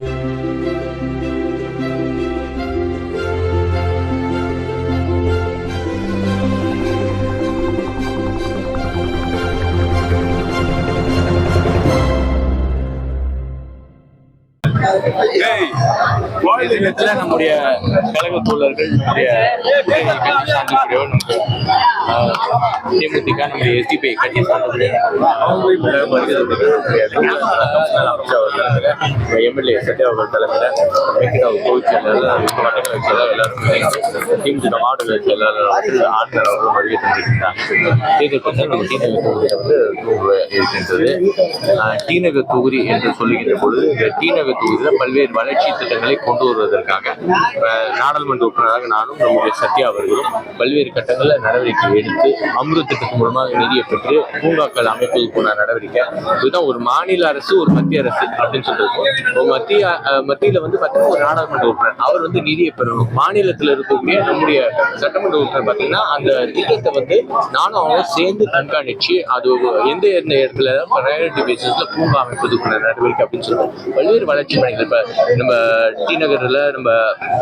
thank you. எதிர்காலத்துல நம்முடைய கழக தோழர்கள் நம்முடைய உரைகள் தேமுதிக நம்முடைய எஸ்டிபி கட்சி சார்ந்தவர்கள் எம்எல்ஏ சத்யா அவர்கள் தலைமையில் வெங்கடா கோவில் செயலாளர் வட்டக்கலை செயலாளர் எல்லாரும் திமுக மாவட்ட செயலாளர் ஆண்கள் அவர்கள் தந்திருக்கிறாங்க தேர்தல் நம்ம தொகுதியில் வந்து இருக்கின்றது. ஆஹ், தொகுதி என்று சொல்லுகின்ற பொழுது இந்த இதில் பல்வேறு வளர்ச்சி திட்டங்களை கொண்டு வருவதற்காக நாடாளுமன்ற உறுப்பினராக நானும் நம்முடைய சத்யா அவர்களும் பல்வேறு கட்டங்களில் நடவடிக்கை எடுத்து அமிர்த திட்டத்தின் மூலமாக நிதியை பெற்று பூங்காக்கள் அமைப்பதற்குள்ள நடவடிக்கை. இதுதான் ஒரு மாநில அரசு ஒரு மத்திய அரசு அப்படின்னு சொல்றது. மத்திய மத்தியில் வந்து பார்த்தீங்கன்னா ஒரு நாடாளுமன்ற உறுப்பினர் அவர் வந்து நிதியை பெறணும். மாநிலத்தில் இருக்கக்கூடிய நம்முடைய சட்டமன்ற உறுப்பினர் பார்த்தீங்கன்னா அந்த திட்டத்தை வந்து நானும் அவங்க சேர்ந்து கண்காணிச்சு அது எந்த எந்த இடத்துல ப்ரையாரிட்டி பேசிஸில் பூங்கா அமைப்பதற்குள்ள நடவடிக்கை அப்படின்னு சொல்லிட்டு பல்வேறு வளர்ச்சி பண்ணிக்கலாம் இப்போ நம்ம டி நகரில் நம்ம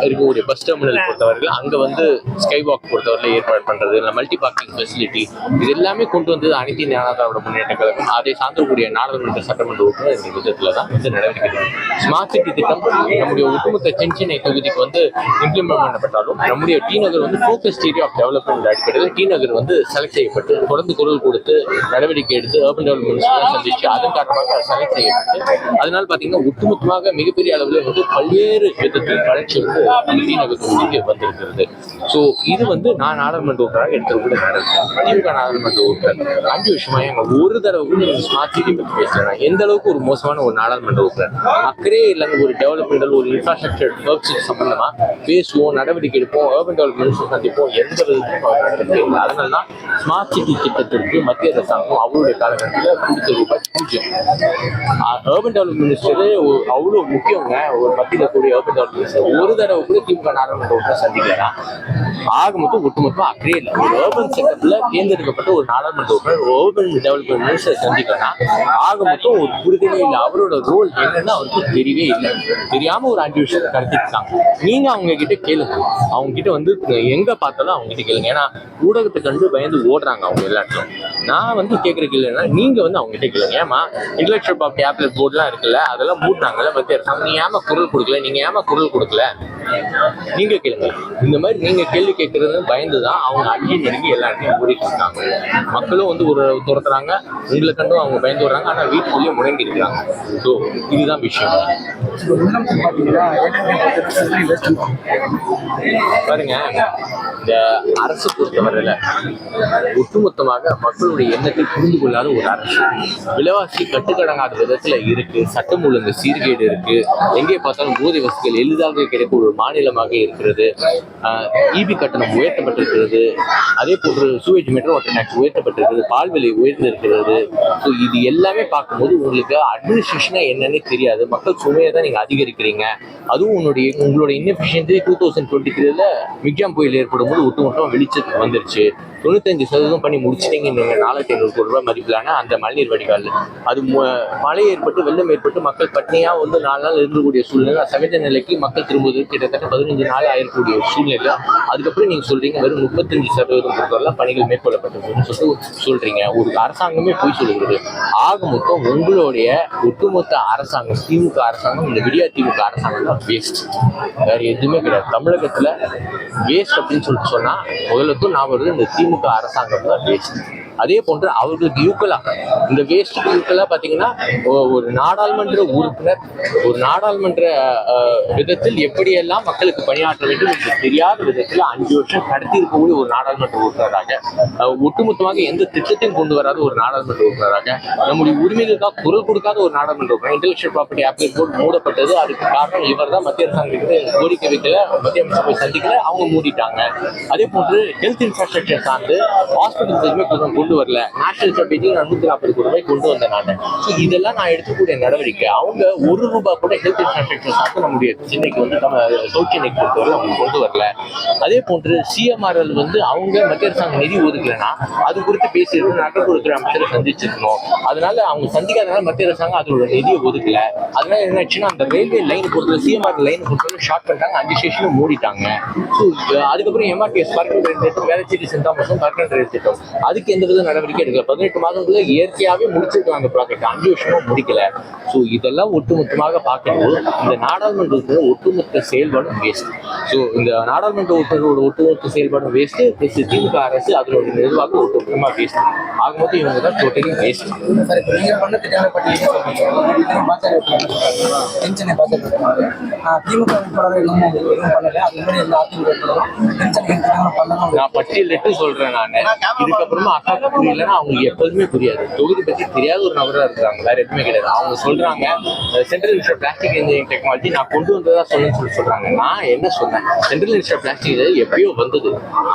இருக்கக்கூடிய பஸ் டெர்மினல் பொறுத்தவரையில் அங்கே வந்து ஸ்கை வாக் பொறுத்தவரையில் ஏற்பாடு பண்ணுறது இல்லை மல்டி பார்க்கிங் ஃபெசிலிட்டி இது எல்லாமே கொண்டு வந்தது அனைத்து இந்திய முன்னேற்ற கழகம் அதை சார்ந்தக்கூடிய நாடாளுமன்ற சட்டமன்ற உறுப்பினர் இந்த விதத்தில் தான் வந்து நடவடிக்கை ஸ்மார்ட் சிட்டி திட்டம் நம்முடைய ஒட்டுமொத்த சென்னை தொகுதிக்கு வந்து இம்ப்ளிமெண்ட் பண்ணப்பட்டாலும் நம்முடைய டி நகர் வந்து ஃபோக்கஸ் ஏரியா ஆஃப் டெவலப்மெண்ட் அடிப்படையில் டி நகர் வந்து செலக்ட் செய்யப்பட்டு தொடர்ந்து குரல் கொடுத்து நடவடிக்கை எடுத்து அர்பன் டெவலப்மெண்ட் சந்திச்சு அதன் காரணமாக செலக்ட் செய்யப்பட்டு அதனால பார்த்தீங்கன்னா ஒட்டுமொத்தமாக மிகப்பெரிய அளவில் வந்து பல்வேறு விதத்தில் வளர்ச்சி வந்து நம்ம தொகுதிக்கு வந்திருக்கிறது. ஸோ இது வந்து நான் நாடாளுமன்ற உறுப்பினராக எடுத்துக்கூடிய நேரம். திமுக நாடாளுமன்ற உறுப்பினர். அஞ்சு விஷயமா எங்க ஒரு தடவை கூட நீங்க ஸ்மார்ட் சிட்டி பற்றி பேசுறேன் எந்த அளவுக்கு ஒரு மோசமான ஒரு நாடாளுமன்ற உறுப்பினர்? அக்கறையே இல்லைங்க ஒரு டெவலப்மெண்டல் ஒரு இன்ஃப்ராஸ்ட்ரக்சர் ஒர்க்ஸ் சம்பந்தமா பேசுவோம் நடவடிக்கை எடுப்போம் அர்பன் டெவலப்மெண்ட் சந்திப்போம் எந்த விதத்துக்கும் அதனால தான் ஸ்மார்ட் சிட்டி திட்டத்திற்கு மத்திய அரசாங்கம் அவருடைய காலகட்டத்தில் கொடுத்த ரூபாய் பூஜ்ஜியம். அர்பன் டெவலப்மெண்ட் மினிஸ்டர் அவ்வளோ முக்கியங்க. ஒரு மத்தியில் கூடிய ஒரு தடவை கூட திமுக நாடாளுமன்ற உறுப்பினர் சந்திக்கலாம் ஆக மொத்தம் ஒட்டுமொத்தமா அப்படியே இல்லை. ஒரு ஓபன் செட்டப்ல தேர்ந்தெடுக்கப்பட்ட ஒரு நாடாளுமன்ற உறுப்பினர் ஓபன் டெவலப்மெண்ட் மினிஸ்டர் சந்திக்கலாம் ஆக மொத்தம் ஒரு புரிதலே இல்லை. அவரோட ரோல் என்னன்னு அவருக்கு தெரியவே இல்லை. தெரியாம ஒரு அஞ்சு விஷயத்தை கடத்திருக்காங்க நீங்க அவங்க கிட்ட கேளுங்க. அவங்க கிட்ட வந்து எங்க பார்த்தாலும் அவங்க கிட்ட கேளுங்க. ஏன்னா ஊடகத்தை கண்டு பயந்து ஓடுறாங்க அவங்க எல்லாத்தையும். நான் வந்து கேட்குற கேள்வினா நீங்க வந்து அவங்க கிட்ட கேளுங்க ஏமா இன்டலெக்சுவல் ப்ராப்பர்ட்டி ஆப்பிள் போர்டுலாம் இருக்குல்ல அதெல்லாம் மூடினாங்கல்ல பேர். அரசாங்கம் நீ ஏமா குரல் கொடுக்கல? நீங்க ஏமா குரல் கொடுக்கல? நீங்க கேளுங்க. இந்த மாதிரி நீங்க கேள்வி கேட்கறது பயந்து தான் அவங்க அள்ளி நெருங்கி எல்லா ஊறிட்டு இருக்காங்க மக்களும் வந்து ஒரு துரத்துறாங்க உங்களை கண்டும் அவங்க பயந்து வர்றாங்க ஆனா வீட்டுக்குள்ளேயே முடங்கி இருக்கிறாங்க. ஸோ இதுதான் விஷயம். பாருங்க இந்த அரசு பொறுத்தவரையில் ஒட்டுமொத்தமாக மக்களுடைய எண்ணத்தை புரிந்து கொள்ளாத ஒரு அரசு. விலைவாசி கட்டுக்கடங்காத விதத்தில் இருக்கு சட்டம் ஒழுங்கு சீர்கேடு இருக்கு. எங்கே பார்த்தாலும் போதை வசதிகள் எளிதாக கிடைக்கும் ஒரு மாநிலமாக இருக்கிறது. இபி கட்டணம் உயர்த்தப்பட்டிருக்கிறது. அதே போன்று சூவேஜ் மெட்ரோ வாட்டர் டேக்ஸ் உயர்த்தப்பட்டிருக்கிறது. பால் விலை உயர்ந்திருக்கிறது. ஸோ இது எல்லாமே பார்க்கும்போது உங்களுக்கு அட்மினிஸ்ட்ரேஷனாக என்னன்னு தெரியாது. மக்கள் சுமையை தான் நீங்கள் அதிகரிக்கிறீங்க. அதுவும் உன்னுடைய உங்களோட இன்எஃபிஷியன்சி டூ தௌசண்ட் டுவெண்ட்டி த்ரீல மிக்ஜாம் புயல் ஏற்படும் போது ஒட்டுமொத்தமாக வெளிச்சத்துக்கு வந்துருச்சு. தொண்ணூத்தஞ்சு சதவீதம் பண்ணி முடிச்சிட்டீங்க நீங்கள் நாலாயிரத்தி ஐநூறு கோடி ரூபாய் மதிப்பிலான அந்த மழைநீர் வடிகால். அது மழை ஏற்பட்டு வெள்ளம் ஏற்பட்டு மக்கள் பட்டினியாக வந்து நாலு நாள் இருக்கக்கூடிய சூழ்நிலை. சமைத்த நிலைக்கு மக்கள் திரும்புவது கிட்டத்தட்ட பதினஞ்சு நாள் ஆயிருக்கக்கூடிய ஒரு சூழ்நிலை. அதுக்கப்புறம் நீங்கள் சொல்கிறீங்க வெறும் முப்பத்தஞ்சு சதவீதம் பொறுத்தவரை பணிகள் மேற்கொள்ளப்பட்டதுன்னு சொல்லிட்டு சொல்கிறீங்க ஒரு அரசாங்கமே போய் சொல்லுகிறது. ஆக மொத்தம் உங்களுடைய ஒட்டுமொத்த அரசாங்கம் திமுக அரசாங்கம் இந்த விடியா திமுக அரசாங்கம் தான் வேஸ்ட் வேறு எதுவுமே கிடையாது. தமிழகத்தில் வேஸ்ட் அப்படின்னு சொல்லிட்டு சொன்னால் முதலத்தும் நான் வருது இந்த திமுக அரசாங்கம் தான் வேஸ்ட் அதே போன்று அவர்களுக்கு யூக்கலாக இந்த வேஸ்ட்டுக்கு யூக்கலாக பாத்தீங்கன்னா ஒரு நாடாளுமன்ற உறுப்பினர் ஒரு நாடாளுமன்ற விதத்தில் எப்படியெல்லாம் மக்களுக்கு பணியாற்ற வேண்டும் என்று தெரியாத விதத்தில் அஞ்சு வருஷம் கடத்தி இருக்கக்கூடிய ஒரு நாடாளுமன்ற உறுப்பினராக ஒட்டுமொத்தமாக எந்த திட்டத்தையும் கொண்டு வராத ஒரு நாடாளுமன்ற உறுப்பினராக நம்முடைய உரிமைகளுக்காக குரல் கொடுக்காத ஒரு நாடாளுமன்ற உறுப்பினர் இன்டெலக்சுவல் ப்ராப்பர்ட்டி ஆப்ளிக் போர்டு மூடப்பட்டது. அதுக்கு காரணம் இவர் தான் மத்திய அரசாங்கத்துக்கு கோரிக்கை வைக்கல மத்திய அமைச்சர் போய் சந்திக்கல அவங்க மூடிட்டாங்க. அதே போன்று ஹெல்த் இன்ஃப்ராஸ்ட்ரக்சர் சார்ந்து ஹாஸ்பிட்டல் கொஞ்சம் கொண்டு வரல. நேஷனல் ஸ்ட்ராட்டஜி நான் நாற்பது கோடி ரூபாய் கொண்டு வந்தேன் நான். ஸோ இதெல்லாம் நான் எடுக்கக்கூடிய நடவடிக்கை. அவங்க ஒரு ரூபாய் கூட ஹெல்த் இன்ஃப்ராஸ்ட்ரக்சர் சாப்பிட முடியாது. சென்னைக்கு வந்து நம்ம சவுத் சென்னைக்கு பொறுத்தவரை அவங்க கொண்டு வரல. அதே போன்று சிஎம்ஆர்எல் வந்து அவங்க மத்திய அரசாங்கம் நிதி ஒதுக்கலைன்னா அது குறித்து பேசியது நகர்ப்புறத்துறை அமைச்சரை சந்திச்சிருக்கணும். அதனால அவங்க சந்திக்காதனால மத்திய அரசாங்கம் அதோட நிதியை ஒதுக்கல. அதனால என்னாச்சுன்னா அந்த ரயில்வே லைன் பொறுத்தவரை சிஎம்ஆர் லைன் பொறுத்தவரை ஷார்ட் பண்ணிட்டாங்க. அஞ்சு ஸ்டேஷனும் மூடிட்டாங்க. ஸோ அதுக்கப்புறம் எம்ஆர்டிஎஸ் பர்மனன்ட் ரயில் திட்டம் வேலைச்சேரி செந்தாமசம் பர்மனன்ட் ரயில் திட்டம். அதுக்கு எந்த வித நடவடிக்கை எடுக்கல. பதினெட்டு மாதத்துல இயற்கையாகவே முடிச்சிருக்கலாம் அந்த ப்ராஜெக்ட் அஞ்சு வருஷமும் முடிக்கல. ஸோ இதெல்லாம் ஒட்டுமொத்தமாக பார்க்கும்போது இந்த நாடாளுமன்றத்தோட ஒட்டுமொத்த செயல்பாடும் வேஸ்ட் ஸோ இந்த நாடாளுமன்ற உறுப்பினரோட ஒட்டுமொத்த செயல்பாடும் வேஸ்ட் ப்ளஸ் திமுக அரசு அதோட நிர்வாகம் ஒட்டுமொத்தமாக வேஸ்ட் ஆகும்போது இவங்க தான் டோட்டலி வேஸ்ட் எந்த நான் பட்டியலிட்டு சொல்றேன் நான். இதுக்கப்புறமா அப்படி புரியலன்னா அவங்களுக்கு எப்போதுமே புரியாது. தொகுதி பத்தி தெரியாத ஒரு நபரா இருக்காங்க. வேற எதுவுமே கிடையாது. அவங்க சொல்றாங்க central minister plastic engineering technology நான் கொண்டு வந்ததா சொன்னேன்னு சொல்லி சொல்றாங்க. நான் என்ன சொன்னேன்? சென்ட்ரல் மினிஸ்டர் பிளாஸ்டிக் எப்பயோ வந்தது.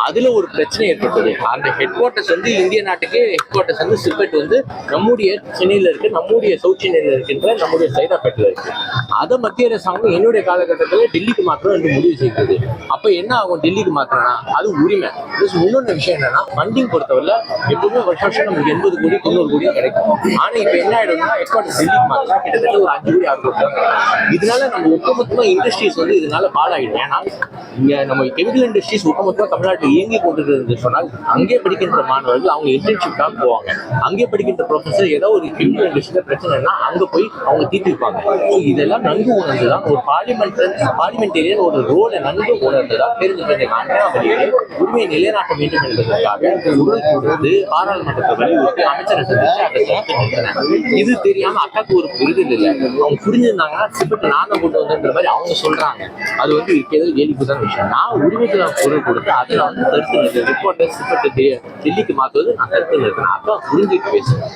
அதுல ஒரு பிரச்சனை ஏற்பட்டது. அந்த ஹெட் குவார்ட்டர்ஸ் வந்து இந்திய நாட்டுக்கு ஹெட் குவார்ட்டர்ஸ் வந்து சிப்பெட் வந்து நம்முடைய சென்னையில இருக்கு நம்முடைய சவுத் சென்னையில இருக்கின்ற நம்முடைய சைதாப்பேட்டில் இருக்கு. அதை மத்திய அரசாங்கம் என்னுடைய காலகட்டத்தில் டெல்லிக்கு மாத்திரம் என்று முடிவு செய்கிறது அப்ப என்ன ஆகும் டெல்லிக்கு மாத்திரம்னா அது உரிமை. ப்ளஸ் இன்னொன்று விஷயம் என்னன்னா ஃபண்டிங் பொறுத்தவரை எப்பவுமே வருஷம் வருஷம் நமக்கு எண்பது கோடி தொண்ணூறு கோடி கிடைக்கும். ஆனா இப்ப என்ன ஆயிடும்னா ஹெட்குவார்டர் டெல்லிக்கு மாத்திரம் கிட்டத்தட்ட ஒரு அஞ்சு கோடி ஆறு கோடி இதனால நம்ம ஒட்டுமொத்தமா இண்டஸ்ட்ரீஸ் வந்து இதனால பாலாயிடும் ஏன்னா இங்க நம்ம கெமிக்கல் இண்டஸ்ட்ரீஸ் ஒட்டுமொத்தமா தமிழ்நாட்டில் இயங்கி கொண்டிருக்கிறது சொன்னால் அங்கே படிக்கின்ற மாணவர்கள் அவங்க இன்டர்ன்ஷிப்காக போவாங்க. அங்கே படிக்கின்ற ப்ரொஃபஸர் ஏதோ ஒரு கெமிக்கல் இண்டஸ்ட்ரியில பிரச்சனைனா அங்க போய் அவங்க தீர்த்திருப்பாங்க ஸோ இதெல்லாம் நன்கு உணர்ந்துதான் ஒரு பார்லிமெண்ட் பார்லிமெண்டேரியன் ஒரு ரோலை நன்கு உணர்ந்துதான் தான் அண்ணாமலையை உரிமையை நிலைநாட்ட வேண்டும் என்பதற்காக உடல் கொடுத்து பாராளுமன்றத்தை வலியுறுத்தி அமைச்சரை சந்திச்சு அதை சேர்த்து இது தெரியாம அக்காக்கு ஒரு புரிதல் இல்லை. அவங்க புரிஞ்சிருந்தாங்கன்னா சிப்பட்டு நான் தான் கொண்டு வந்தேன்ற மாதிரி அவங்க சொல்றாங்க. அது வந்து இருக்கிறது கேலிக்குதான் விஷயம். நான் உரிமைக்கு நான் குரல் கொடுத்து அதில் வந்து தடுத்து நிறுத்தேன் ரிப்போர்ட்டை சிப்பட்டு டெல்லிக்கு மாற்றுவது நான் தடுத்து நிறுத்தினேன். அக்கா புரிஞ்சுட்டு பேசுறேன்